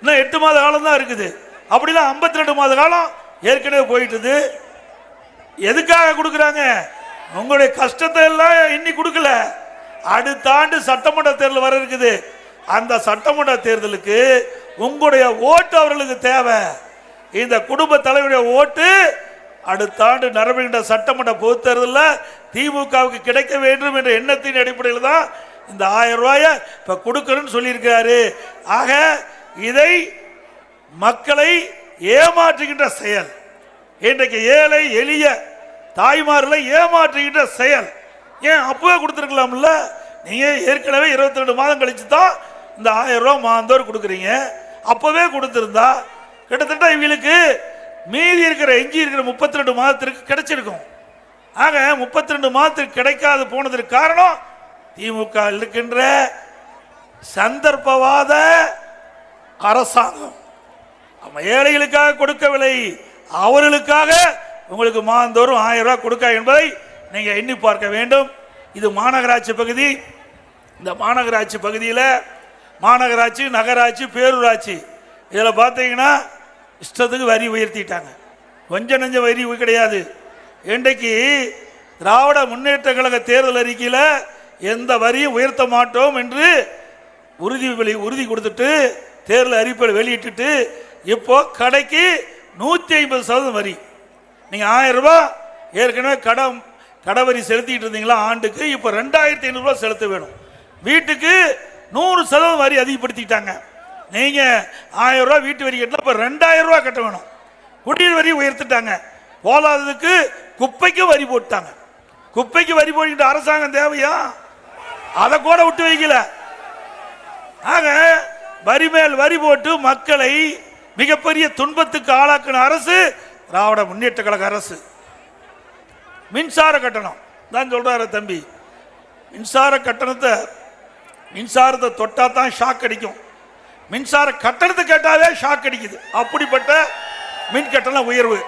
இன்னும் எட்டு மாத காலம் தான் இருக்குது. அப்படிலாம் ஐம்பத்தி ரெண்டு மாத காலம் ஏற்கனவே போயிட்டுது. எதுக்காக கொடுக்குறாங்க? உங்களுடைய கஷ்டத்தை எல்லாம் இன்னி கொடுக்கல. அடுத்த ஆண்டு சட்டமன்ற தேர்தல் வர இருக்குது. அந்த சட்டமன்ற தேர்தலுக்கு உங்களுடைய ஓட்டு அவர்களுக்கு தேவை. இந்த குடும்ப தலைவருடைய ஓட்டு அடுத்த ஆண்டு நடைபெறுகின்ற சட்டமன்ற பொது தேர்தலில் திமுகவுக்கு கிடைக்க வேண்டும் என்ற எண்ணத்தின் அடிப்படையில் தான் இந்த ஆயிரம் ரூபாயை இப்போ கொடுக்கணும்னு சொல்லியிருக்கிறாரு. ஆக இதை மக்களை ஏமாற்றுகின்ற செயல். இன்றைக்கு ஏழை எளிய தாய்மார்களை ஏமாற்றுகின்ற செயல். ஏன் அப்பவே கொடுத்துருக்கலாம்ல? நீங்க ஏற்கனவே இருபத்தி ரெண்டு மாதம் கழிச்சு தான் இந்த ஆயிரம் ரூபா மாந்தோர் கொடுக்குறீங்க. அப்பவே கொடுத்துருந்தா கிட்டத்தட்ட இவங்களுக்கு மீதி இருக்கிற எஞ்சி இருக்கிற முப்பத்தி ரெண்டு மாதத்திற்கு கிடைச்சிருக்கும். ஆக முப்பத்தி ரெண்டு மாதத்திற்கு கிடைக்காது போனதற்கு காரணம் திமுக இருக்கின்ற சந்தர்ப்பவாத அரசாங்கம். நம்ம ஏழைகளுக்காக கொடுக்கவில்லை. அவர்களுக்காக உங்களுக்கு மாதந்தோறும் ஆயிரம் ரூபாய் கொடுக்க என்பதை நீங்கள் எண்ணி பார்க்க வேண்டும். இது மாநகராட்சி பகுதி. இந்த மாநகராட்சி பகுதியில் மாநகராட்சி நகராட்சி பேரூராட்சி. இதில் பார்த்தீங்கன்னா இஷ்டத்துக்கு வரி உயர்த்திட்டாங்க. கொஞ்சம் நெஞ்ச வரி கிடையாது. இன்றைக்கு திராவிட முன்னேற்ற கழக தேர்தல் அறிக்கையில் எந்த வரியும் உயர்த்த மாட்டோம் என்று உறுதி உறுதி கொடுத்துட்டு தேர்தல் அறிவிப்பை வெளியிட்டுட்டு இப்போ கடைக்கு நூற்றி ஐம்பது சதவீதம் வரி. நீங்கள் ஆயிரம் ரூபாய் ஏற்கனவே கடன் கடை வரி செலுத்திட்டு இருந்தீங்களா ஆண்டுக்கு இப்போ ரெண்டாயிரத்தி ஐநூறுரூவா செலுத்த வேணும். வீட்டுக்கு நூறு சதவீதம் வரி அதிகப்படுத்திட்டாங்க நீங்கள் ஆயிரம் ரூபா வீட்டு வரி கட்டினா இப்போ ரெண்டாயிரம் ரூபா கட்ட வேணும். குடிநீர் வரி உயர்த்திட்டாங்க. போலாததுக்கு குப்பைக்கும் வரி போட்டாங்க குப்பைக்கு வரி போட்டுக்கிட்ட அரசாங்கம் தேவையா? அதை கூட விட்டு வைக்கல. ஆக வரி மேல் வரி போட்டு மக்களை மிகப்பெரிய துன்பத்துக்கு ஆளாக்கின அரசு திராவிட முன்னேற்ற கழக அரசு. மின்சார கட்டணம். தான் சொல்கிறாரு தம்பி. மின்சார கட்டணத்தை மின்சாரத்தை தொட்டால் தான் ஷாக் அடிக்கும். மின்சார கட்டணத்தை கேட்டாலே ஷாக் அடிக்குது. அப்படிப்பட்ட மின் கட்டண உயர்வு.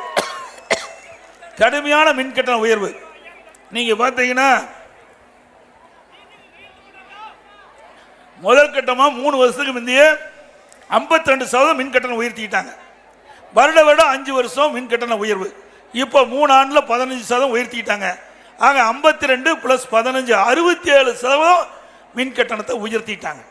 கடுமையான மின் கட்டண உயர்வு. நீங்கள் பார்த்தீங்கன்னா முதல் கட்டமாக மூணு வருஷத்துக்கு முந்தைய 52% ரெண்டு சதவீதம் மின் கட்டணம் உயர்த்திட்டாங்க வருட வருடம் அஞ்சு வருஷம் மின் கட்டண உயர்வு. இப்போ மூணு ஆண்டில் பதினஞ்சு சதவீதம் உயர்த்திட்டாங்க ஆக ஐம்பத்தி ரெண்டு ப்ளஸ் பதினஞ்சு அறுபத்தி ஏழு சதவீதம் மின் கட்டணத்தை உயர்த்திட்டாங்க